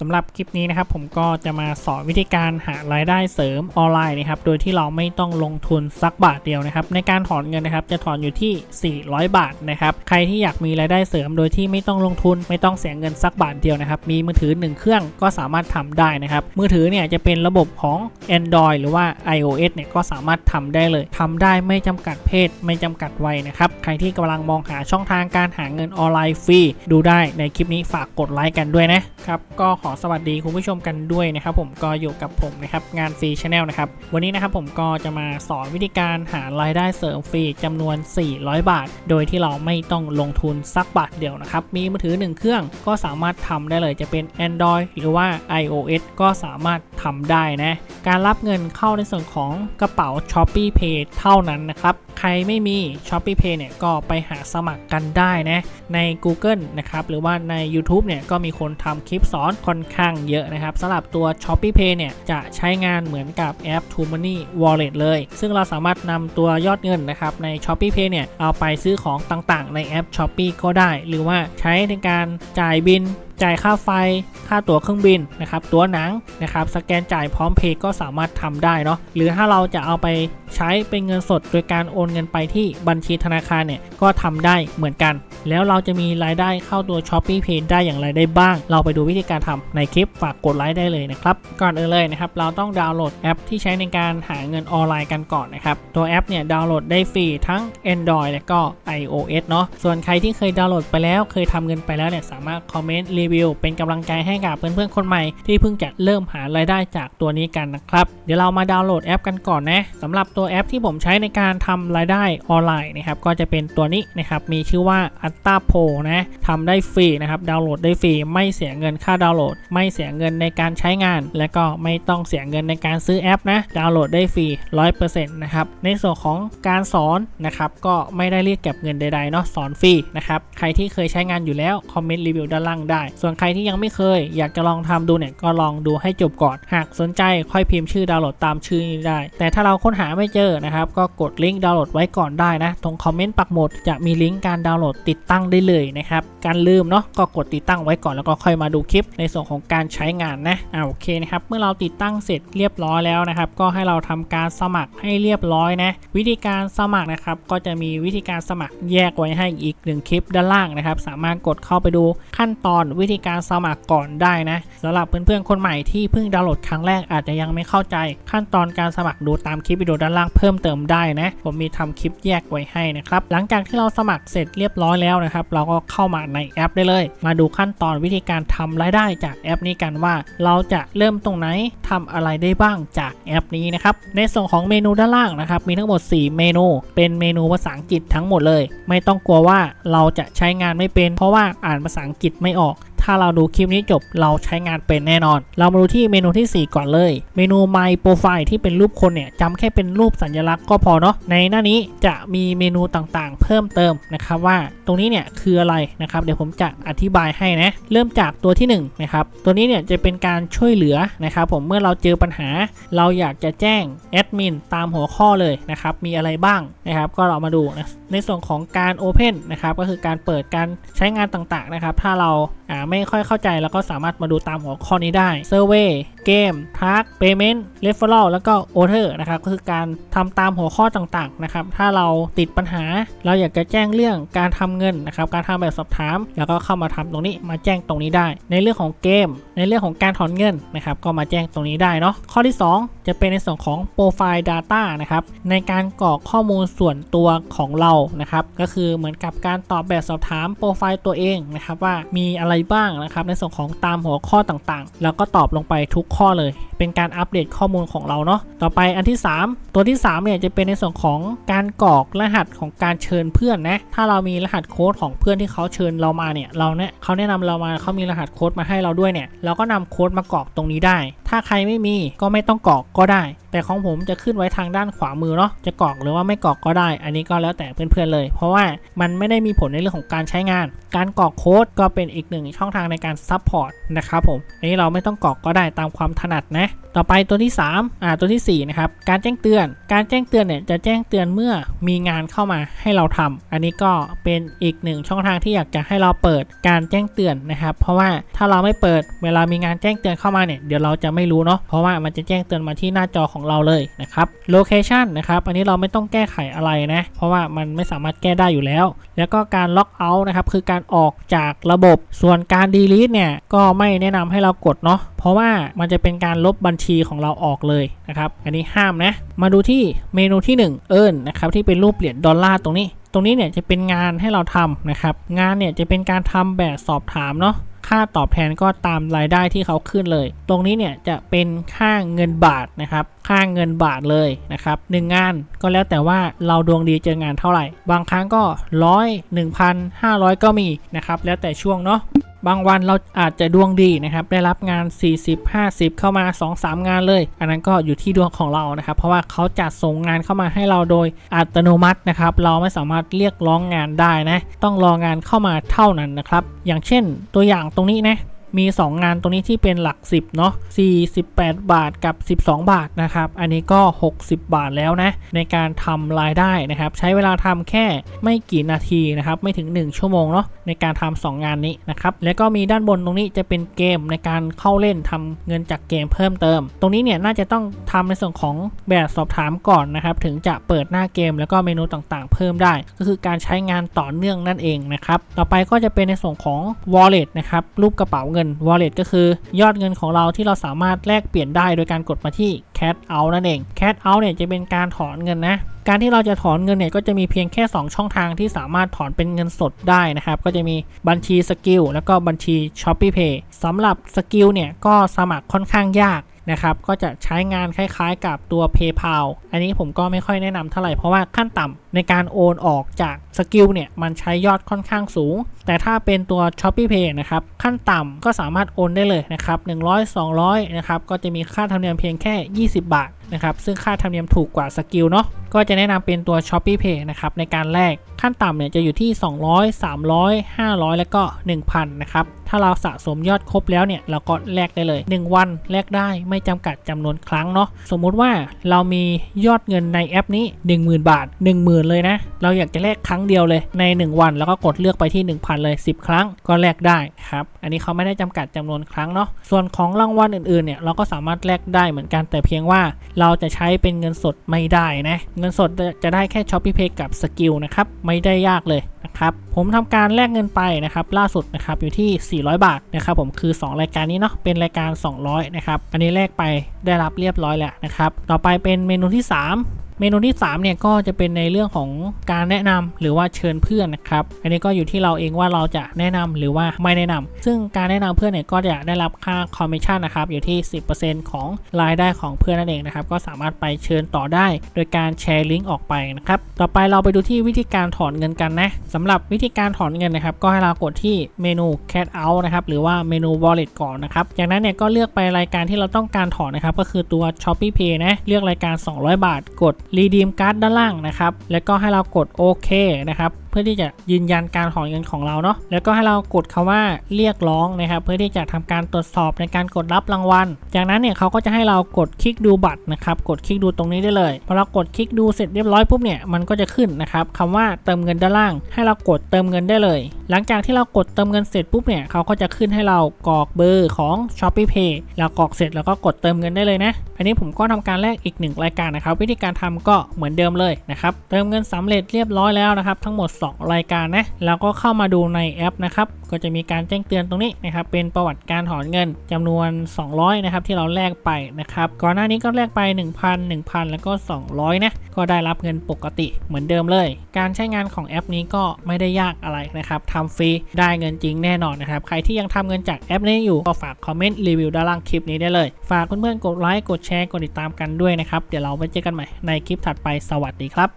สำหรับคลิปนี้นะครับผมก็จะมาสอนวิธีการหารายได้เสริมออนไลน์นะครับโดยที่เราไม่ต้องลงทุนสักบาทเดียวนะครับในการถอนเงินนะครับจะถอนอยู่ที่ 400 บาทนะครับใครที่อยากมีรายได้เสริมโดยที่ไม่ต้องลงทุนไม่ต้องเสียเงินสักบาทเดียวนะครับมีมือถือ 1 เครื่องก็สามารถทำได้นะครับมือถือเนี่ยจะเป็นระบบของ Android หรือว่า iOS เนี่ยก็สามารถทำได้เลยทำได้ไม่จำกัดเพศ ไม่จำกัดวัยนะครับใครที่กำลังมองหาช่องทางการหาเงินออนไลน์ฟรีดูได้ในคลิปนี้ฝากกดไลค์กันด้วยนะครับก็ขอสวัสดีคุณผู้ชมกันด้วยนะครับผมก็อยู่กับผมนะครับงานฟรีชาแนลนะครับวันนี้นะครับผมก็จะมาสอนวิธีการหารายได้เสริมฟรีจำนวน 400 บาท โดยที่เราไม่ต้องลงทุนสักบาทเดียวนะครับมีมือถือ 1 เครื่องก็สามารถทำได้เลยจะเป็น Android หรือว่า iOS ก็สามารถทำได้นะ การรับเงินเข้าในส่วนของกระเป๋า s h o p e e Pay เท่านั้นนะครับ ใครไม่มี s h o p e e Pay เนี่ยก็ไปหาสมัครกันได้นะใน Google นะครับหรือว่าใน YouTube เนี่ยก็มีคนทำคลิปสอนค่อนข้างเยอะนะครับสำหรับตัว s h o p e e Pay เนี่ยจะใช้งานเหมือนกับแอป t o Money Wallet เลย ซึ่งเราสามารถนำตัวยอดเงินนะครับใน s h o p e e Pay เนี่ยเอาไปซื้อของต่างๆ ในแอป s h o p e e ก็ได้ หรือว่าใช้ในการจ่ายบิน จ่ายค่าไฟ ค่าตั๋วเครื่องบินนะครับ ตั๋วหนังนะครับ สแกนจ่ายพร้อมเพย์ก็สามารถทำได้เนาะ หรือถ้าเราจะเอาไปใช้เป็นเงินสด โดยการโอนเงินไปที่บัญชีธนาคารเนี่ย ก็ทำได้เหมือนกัน แล้วเราจะมีรายได้เข้าตัว s h o p e e Pay ได้อย่างไรได้บ้าง เราไปดูวิธีการทำในคลิปฝากกดไลค์ได้เลยนะครับ ก่อนอื่นเลยนะครับ เราต้องดาวน์โหลดแอปที่ใช้ในการหาเงินออนไลน์กันก่อนนะครับ ตัวแอปเนี่ยดาวน์โหลดได้ฟรีทั้ง Android และก็ iOS เนาะ ส่วนใครที่เคยดาวน์โหลดไปแล้ว เคยทำเงินไปแล้วเนี่ย สามารถคอมเมนต์รีวิว เป็นกำลังใจให้กับเพื่อนๆคนใหม่ที่เพิ่งจะเริ่มหารายได้จากตัวนี้กันนะครับ เดี๋ยวเรามาดาวน์โหลดแอปกันก่อนนะสำหรับตัวแอปที่ผมใช้ในการทำรายได้ออนไลน์นะครับก็จะเป็นตัวนี้นะครับมีชื่อว่า a t t a Pro นะทำได้ฟรีนะครับดาวน์โหลดได้ฟรีไม่เสียเงินค่าดาวน์โหลด ไม่เสียเงินในการใช้งาน และก็ไม่ต้องเสียเงินในการซื้อแอปนะดาวน์โหลดได้ฟรี 100%นะครับในส่วนของการสอนนะครับก็ไม่ได้เรียกเก็บเงินใดๆเนาะสอนฟรีนะครับใครที่เคยใช้งานอยู่แล้วคอมเมนต์รีวิวด้านล่างได้ส่วนใครที่ยังไม่เคย อยากจะลองทำดูเนี่ยก็ลองดูให้จบก่อน หากสนใจค่อยพิมพ์ชื่อดาวน์โหลดตามชื่อนี้ได้ แต่ถ้าเราค้นหาไม่เจอนะครับก็กดลิงก์ดาวน์โหลดไว้ก่อนได้นะ ตรงคอมเมนต์ปักหมุดจะมีลิงก์การดาวน์โหลดติดตั้งได้เลยนะครับ การลืมเนาะก็กดติดตั้งไว้ก่อนแล้วก็ค่อยมาดูคลิปในส่วนของการใช้งานนะอ่าโอเคนะครับ เมื่อเราติดตั้งเสร็จเรียบร้อยแล้วนะครับ ก็ให้เราทำการสมัครให้เรียบร้อยนะ วิธีการสมัครนะครับ ก็จะมีวิธีการสมัครแยกไว้ให้อีกหนึ่งคลิปด้านล่างนะครับ สามารถกดเข้าไปดูขั้นตอนวิิธีการสมัครก่อนได้นะสำหรับเพื่อนๆคนใหม่ที่เพิ่งดาวน์โหลดครั้งแรกอาจจะยังไม่เข้าใจ ขั้นตอนการสมัครดูตามคลิปวิดีโอด้านล่างเพิ่มเติมได้นะผมมีทำคลิปแยกไว้ให้นะครับหลังจากที่เราสมัครเสร็จเรียบร้อยแล้วนะครับเราก็เข้ามาในแอปได้เลย มาดูขั้นตอนวิธีการทำรายได้จากแอปนี้กันว่า เราจะเริ่มตรงไหนทำอะไรได้บ้างจากแอปนี้นะครับในส่วนของเมนูด้านล่างนะครับมีทั้งหมด 4 เมนูเป็นเมนูภาษาอังกฤษทั้งหมดเลย ไม่ต้องกลัวว่าเราจะใช้งานไม่เป็น เพราะว่าอ่านภาษาอังกฤษไม่ออก ถ้าเราดูคลิปนี้จบเราใช้งานเป็นแน่นอน เรามาดูที่เมนูที่ 4 ก่อนเลย เมนู My Profile ที่เป็นรูปคนเนี่ยจำแค่เป็นรูปสัญลักษณ์ก็พอเนาะในหน้านี้จะมีเมนูต่างๆ เพิ่มเติมนะครับว่าตรงนี้เนี่ยคืออะไรนะครับเดี๋ยวผมจะอธิบายให้นะเริ่มจากตัวที่1นะครับตัวนี้เนี่ยจะเป็นการช่วยเหลือนะครับผมเมื่อเราเจอปัญหา เราอยากจะแจ้งแอดมินตามหัวข้อเลยนะครับมีอะไรบ้างนะครับก็เรามาดูนะในส่วนของการ Open นะครับก็คือการเปิดการใช้งานต่างๆนะครับถ้าเราาไม่ค่อยเข้าใจเราก็สามารถมาดูตามหัวข้อนี้ได้ Survey เกม Task Payment Referral แล้วก็ Order นะครับก็คือการทำตามหัวข้อต่างๆนะครับถ้าเราติดปัญหา เราอยากจะแจ้งเรื่องการทำเงินนะครับการทำแบบสอบถาม แล้วก็เข้ามาทำตรงนี้มาแจ้งตรงนี้ได้ ในเรื่องของเกม ในเรื่องของการถอนเงินนะครับก็มาแจ้งตรงนี้ได้เนาะข้อที่ 2 จะเป็นในส่วนของ Profile Data นะครับในการกรอกข้อมูลส่วนตัวของเรานะครับก็คือเหมือนกับการตอบแบบสอบถามโปรไฟล์ตัวเองนะครับว่ามีอะไรบ้างนะครับในส่วนของตามหัวข้อต่างๆ แล้วก็ตอบลงไปทุกข้อเลย เป็นการอัปเดตข้อมูลของเราเนาะต่อไปอันที่ 3 ตัวที่3เนี่ยจะเป็นในส่วนของการกรอกรหัสของการเชิญเพื่อนนะถ้าเรามีรหัสโค้ดของเพื่อนที่เขาเชิญเรามาเนี่ยเราเนี่ยเขาแนะนำเรามาเขามีรหัสโค้ดมาให้เราด้วยเนี่ยเราก็นำโค้ดมากรอกตรงนี้ได้ ถ้าใครไม่มีก็ไม่ต้องกรอกก็ได้ แต่ของผมจะขึ้นไว้ทางด้านขวามือเนาะจะกรอกหรือว่าไม่กรอกก็ได้ อันนี้ก็แล้วแต่เพื่อนๆเลย เพราะว่ามันไม่ได้มีผลในเรื่องของการใช้งาน การกรอกโค้ดก็เป็นอีกหนึ่งช่องทางในการซัพพอร์ตนะครับผมอันนี้เราไม่ต้องกรอกก็ได้ตามความถนัดนะต่อไปตัวที่3อ่าตัวที่4นะครับการแจ้งเตือน การแจ้งเตือนเนี่ยจะแจ้งเตือนเมื่อมีงานเข้ามาให้เราทำอันนี้ก็เป็นอีกหนึ่งช่องทางที่อยากจะให้เราเปิดการแจ้งเตือนนะครับ เพราะว่าถ้าเราไม่เปิดเวลามีงานแจ้งเตือนเข้ามาเนี่ยเดี๋ยวเราจะไม่รู้เนาะเพราะว่ามันจะแจ้งเตือนมาที่หน้าจอของเราเลยนะครับโลเคชันนะครับอันนี้เราไม่ต้องแก้ไขอะไรนะ เพราะว่ามันไม่สามารถแก้ได้อยู่แล้ว แล้วก็การล็อกเอาท์นะครับคือการออกจากระบบ ส่วนการ delete เนี่ยก็ไม่แนะนำให้เรากดเนาะเพราะว่ามันจะเป็นการลบบัญชีของเราออกเลยนะครับอันนี้ห้ามนะ มาดูที่เมนูที่ 1 เอิญนะครับที่เป็นรูปเหรียญดอลลาร์ตรงนี้ ตรงนี้เนี่ยจะเป็นงานให้เราทำนะครับงานเนี่ยจะเป็นการทำแบบสอบถามเนาะ ค่าตอบแทนก็ตามรายได้ที่เขาขึ้นเลย ตรงนี้เนี่ยจะเป็นค่าเงินบาทนะครับ ค่าเงินบาทเลยนะครับหนึ่งงานก็แล้วแต่ว่าเราดวงดีเจองานเท่าไหร่ บางครั้งก็ร้อยหนึ่งพันห้าร้อยก็มีนะครับ แล้วแต่ช่วงเนาะ บางวันเราอาจจะดวงดีนะครับได้รับงาน 40 50 เข้ามา 2-3 งานเลย อันนั้นก็อยู่ที่ดวงของเรานะครับ เพราะว่าเขาจัดส่งงานเข้ามาให้เราโดยอัตโนมัตินะครับ เราไม่สามารถเรียกร้องงานได้นะ ต้องรองานเข้ามาเท่านั้นนะครับ อย่างเช่นตัวอย่างตรงนี้นะ มี 2 งานตรงนี้ที่เป็นหลัก 10 เนาะ48 บาทกับ 12 บาทนะครับ อันนี้ก็ 60 บาทแล้วนะ ในการทำรายได้นะครับ ใช้เวลาทำแค่ไม่กี่นาทีนะครับ ไม่ถึง 1 ชั่วโมงเนาะในการทำ2 งานนี้นะครับ แล้วก็มีด้านบนตรงนี้จะเป็นเกมในการเข้าเล่นทำเงินจากเกมเพิ่มเติม ตรงนี้เนี่ยน่าจะต้องทำในส่วนของแบบสอบถามก่อนนะครับ ถึงจะเปิดหน้าเกมแล้วก็เมนูต่างๆ เพิ่มได้ ก็คือการใช้งานต่อเนื่องนั่นเองนะครับ ต่อไปก็จะเป็นในส่วนของ wallet นะครับรูปกระเป๋าเงิน wallet ก็คือยอดเงินของเราที่เราสามารถแลกเปลี่ยนได้โดยการกดมาที่ cash out นั่นเอง cash out เนี่ยจะเป็นการถอนเงินนะการที่เราจะถอนเงินเนี่ยก็จะมีเพียงแค่ 2 ช่องทางที่สามารถถอนเป็นเงินสดได้นะครับ ก็จะมีบัญชีสกิลแล้วก็บัญชี s h o p e e Pay สำหรับสกิลเนี่ยก็สมัครค่อนข้างยาก นะครับก็จะใช้งานคล้ายๆ กับตัว PayPal อันนี้ผมก็ไม่ค่อยแนะนำเท่าไหร่เพราะว่าขั้นต่ำในการโอนออกจากสกิลเนี่ยมันใช้ยอดค่อนข้างสูง แต่ถ้าเป็นตัว s h o p e e Pay นะครับขั้นต่ำก็สามารถโอนได้เลยนะครับ100 200นะครับก็จะมีค่าธรรมเนียมเพียงแค่ 20 บาทนะครับซึ่งค่าธรรมเนียมถูกกว่าสกิลเนาะก็จะแนะนำเป็นตัว s h o p e e Pay นะครับในการแลก ขั้นต่ำเนี่ยจะอยู่ที่ 200 300 500 แล้วก็ 1,000 นะครับ ถ้าเราสะสมยอดครบแล้วเนี่ยเราก็แลกได้เลย 1 วันแลกได้ไม่จำกัดจำนวนครั้งเนาะสมมุติว่าเรามียอดเงินในแอปนี้ 10,000 บาท 10,000 เลยนะ เราอยากจะแลกครั้งเดียวเลยใน 1 วัน แล้วก็กดเลือกไปที่ 1,000 เลย 10 ครั้งก็แลกได้ครับอันนี้เขาไม่ได้จำกัดจำนวนครั้งเนาะส่วนของรางวัลอื่นๆเนี่ยเราก็สามารถแลกได้เหมือนกัน แต่เพียงว่าเราจะใช้เป็นเงินสดไม่ได้นะเงินสดจะได้แค่ s h o p e e Pay กับสกิลนะครับไม่ไม่ได้ยากเลยนะครับผมทำการแลกเงินไปนะครับล่าสุดนะครับอยู่ที่ 400 บาทนะครับผมคือ 2 รายการนี้เนาะเป็นรายการ 200นะครับอันนี้แลกไปได้รับเรียบร้อยแล้วนะครับต่อไปเป็นเมนูที่ 3 มนูที่ 3 เนี่ยก็จะเป็นในเรื่องของการแนะนำหรือว่าเชิญเพื่อนนะครับ อันนี้ก็อยู่ที่เราเองว่าเราจะแนะนำหรือว่าไม่แนะนำซึ่งการแนะนำเพื่อนเนี่ยก็จะได้รับค่าคอมมิชชั่นนะครับอยู่ที่ 10%ของรายได้ของเพื่อนนั่นเองนะครับก็สามารถไปเชิญต่อได้ โดยการแชร์ลิงก์ออกไปนะครับต่อไปเราไปดูที่วิธีการถอนเงินกันนะสำหรับวิธีการถอนเงินนะครับ ก็ให้เรากดที่เมนู cash out นะครับหรือว่าเมนู wallet ก่อนนะครับจากนั้นเนี่ยก็เลือกไปรายการที่เราต้องการถอนนะครับก็คือตัว Shopee Pay นะเลือกรายการ 200 บาท กด redeem card ด้านล่างนะครับ แล้วก็ให้เรากดโอเคนะครับ พื่อที่จะยืนยันการถอนเงินของเราเนาะแล้วก็ให้เรากดคำว่าเรียกร้องนะครับเพื่อที่จะทำการตรวจสอบในการกดรับรางวัล จากนั้นเนี่ยเขาก็จะให้เรากดคลิกดูบัตรนะครับกดคลิกดูตรงนี้ได้เลยพอเรากดคลิกดูเสร็จเรียบร้อยปุ๊บเนี่ยมันก็จะขึ้นนะครับคำว่าเติมเงินด้านล่าง ให้เรากดเติมเงินได้เลย หลังจากที่เรากดเติมเงินเสร็จปุ๊บเนี่ยเขาก็จะขึ้นให้เรากรอกเบอร์ของ Shopee Pay แล้วกรอกเสร็จแล้วก็กดเติมเงินได้เลยนะอันนี้ผมก็ทำการแลกอีกหนึ่งรายการนะครับ วิธีการทำก็เหมือนเดิมเลยนะครับเติมเงินสำเร็จเรียบร้อยแล้วนะครับทั้งหมด2 รายการนะแล้วก็เข้ามาดูในแอปนะครับก็จะมีการแจ้งเตือนตรงนี้นะครับเป็นประวัติการถอนเงินจำนวน 200นะครับที่เราแลกไปนะครับก่อนหน้านี้ก็แลกไป 1,000 1,000 แล้วก็ 200นะก็ได้รับเงินปกติเหมือนเดิมเลย การใช้งานของแอปนี้ก็ไม่ได้ยากอะไรนะครับทำฟรีได้เงินจริงแน่นอนนะครับใครที่ยังทำเงินจากแอปนี้อยู่ก็ฝากคอมเมนต์รีวิวด้านล่างคลิปนี้ได้เลย ฝากเพื่อนๆกดไลค์กดแชร์กดติดตามกันด้วยนะครับเดี๋ยวเราไว้เจอกันใหม่ในคลิปถัดไปสวัสดีครับ